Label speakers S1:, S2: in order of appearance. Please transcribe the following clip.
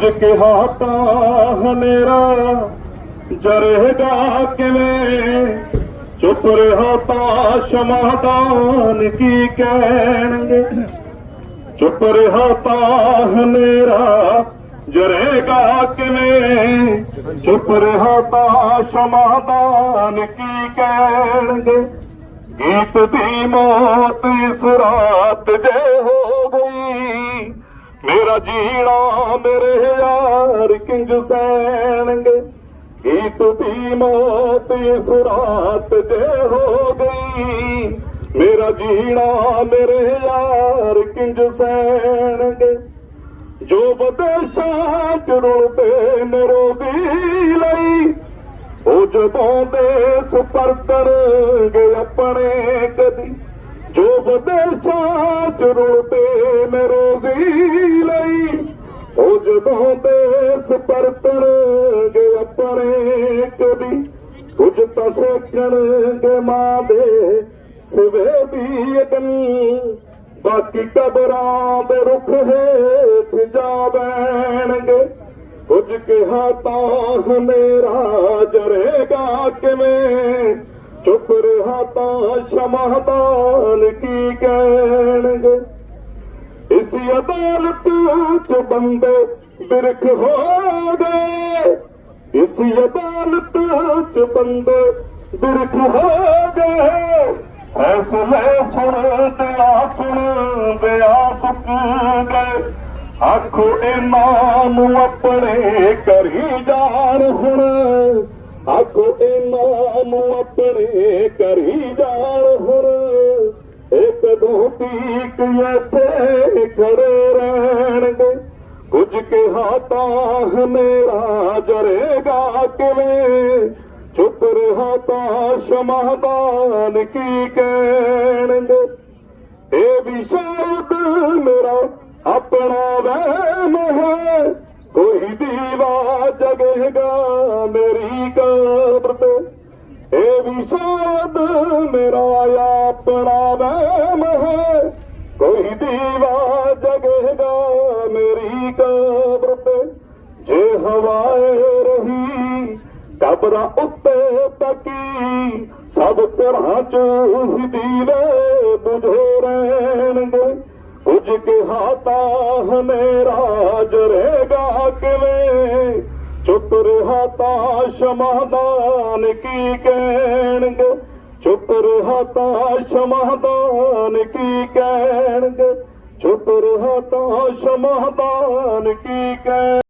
S1: ਜੇ ਕਿਹਾ ਤਾਂ ਹਨੇਰਾ ਜਰੇਗਾ ਕਿਵੇਂ? ਚੁੱਪ ਰਿਹਾ ਤਾਂ ਸ਼ਮਾਦਾਨ ਕੀ ਕਹਿਣਗੇ? ਚੁੱਪ ਰਿਹਾ ਤਾਂ ਹਨੇਰਾ ਜਰੇਗਾ ਕਿਵੇਂ? ਚੁੱਪ ਰਿਹਾ ਤਾਂ ਸ਼ਮਾਦਾਨ ਕੀ ਕਹਿਣਗੇ? ਗੀਤ ਦੀ ਮੌਤ ਇਸ ਰਾਤ ਜੇ ਹੋ ਗਈ। ਮੇਰਾ ਜੀਣਾ ਮੇਰੇ ਯਾਰ ਕਿੰਜ ਸੈਣਗੇ ਗੀਤ ਦੀ ਮੌਤ ਇਸ ਰਾਤ ਹੋ ਗਈ। ਮੇਰਾ ਜੀਣਾ ਮੇਰੇ ਯਾਰ ਕਿੰਜ ਸੈਣਗੇ ਜੋ ਬਦਸ਼ਾਂ ਚ ਰੋਦੇ ਨਰੋਦੀ ਲਈ, ਉਹ ਜਦੋਂ ਦੇਸ ਪਰਤਣਗੇ ਆਪਣੇ ਕਦੀ। ਜੋ ਬਦਸ਼ਾਂ ਚ ਰੋਦੇ ਨਰੋਦੀ ਉਹ ਜਦੋਂ ਦੇਸ ਆਪਣੇ ਕਦੀ। ਕੁਝ ਤਾਂ ਸੇਕਣਗੇ ਮਾਂ ਦੇ ਸਵੇ ਦੀ ਅਗਨ ਬਾਕੀ ਕਬਰਾਂ ਦੇ ਰੁੱਖ ਹੇਠ ਜਾ ਬੈਣਗੇ ਕੁਝ ਕਿਹਾ ਤਾਂ ਹਨੇਰਾ ਜਰੇਗਾ ਕਿਵੇਂ? ਚੁੱਪ ਰਿਹਾ ਤਾਂ ਸ਼ਮਾਦਾਨ ਕੀ ਕਹਿਣਗੇ? ਇਸ ਅਦਾਲਤ ਚ ਬੰਦੇ ਬਿਰਖ ਹੋ ਗਏ ਇਸ ਅਦਾਲਤ ਚ ਬੰਦੇ ਬਿਰਖ ਹੋ ਗਏ ਫੈਸਲੇ ਸੁਣ ਦਿਆ ਸੁਣ ਦਿਆ ਸੁੱਕ ਗਏ ਆਖੋ ਇਹਨਾਂ ਨੂੰ ਆਪਣੇ ਕਰੀ ਜਾਣ ਹੁਣ। ਆਖੋ ਇਹਨਾਂ ਨੂੰ ਆਪਣੇ ਕਰੀ ਜਾਣ ਹੁਣ। ਇੱਕ ਦੋ ਤੀਕ ਇੱਥੇ ਖੜੇ ਰਹਿਣਗੇ ਕਿਹਾ ਤਾਂ ਹਨੇਰਾ ਜਰੇਗਾ ਕਿਵੇਂ? ਚੁੱਪ ਰਿਹਾ ਤਾਂ ਸ਼ਮਾਦਾਨ ਕੀ ਕਹਿਣਗੇ? ਇਹ ਵੀ ਸ਼ਾਇਦ ਮੇਰਾ ਆਪਣਾ ਵਹਿਮ ਹੈ। ਕੋਈ ਦੀਵਾ ਜਗੇਗਾ ਮੇਰੀ ਕਬਰ ਤੇ। ਇਹ ਵੀ ਸ਼ਾਇਦ ਮੇਰਾ ਆਪਣਾ ਵਹਿਮ ਹੈ। ਕੋਈ ਦੀਵਾ ਕਬਰਾਂ ਉੱਤੇ ਤੱਕੀ ਸਭ ਤਰ੍ਹਾਂ ਚ ਹੀ ਦੀਵੇ ਬੁਝੇ ਰਹਿਣਗੇ ਕੁਝ ਕਿਹਾ ਤਾਂ ਹਨੇਰਾ ਜਰੇਗਾ ਕਿਵੇਂ ਚੁੱਪ ਰਿਹਾ ਤਾਂ ਸ਼ਮਾਦਾਨ ਕੀ ਕਹਿਣਗੇ ਚੁੱਪ ਰਿਹਾ ਤਾਂ ਸ਼ਮਾਦਾਨ ਕੀ ਕਹਿਣਗੇ ਚੁੱਪ ਰਿਹਾ ਤਾਂ ਸ਼ਮਾਦਾਨ ਕੀ ਕਹਿ